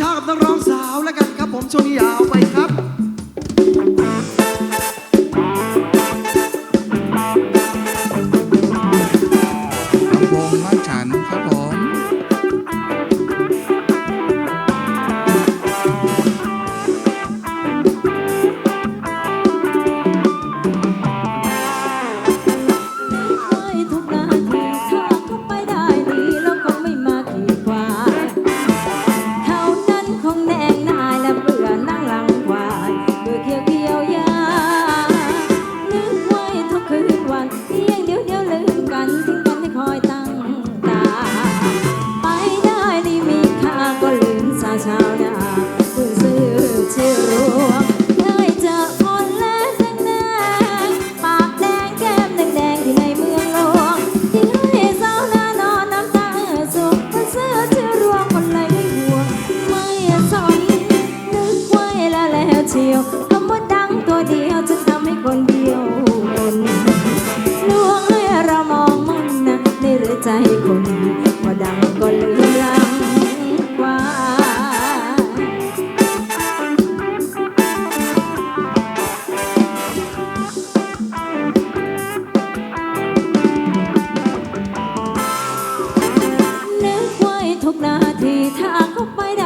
ชากับนักร้องสาวแล้วกันครับผมช่วงนี้ยาวไป ชนซื้อที่รู้เคยเจอคนและสักนาปากแดงแก้มแดงแที่ในเมืองหลวงที่ให้สาวานอนน้ำตาสุกคุซื้อที่รู้คนไม่ห่วไม่สนนึกไว้แล้วแล้วเชียวคำว่าดังตัวเดียวจึทำให้คนเดียวคนลวงเรามองมันนะในใจคน ทุกนาทีถ้าเขาไปได้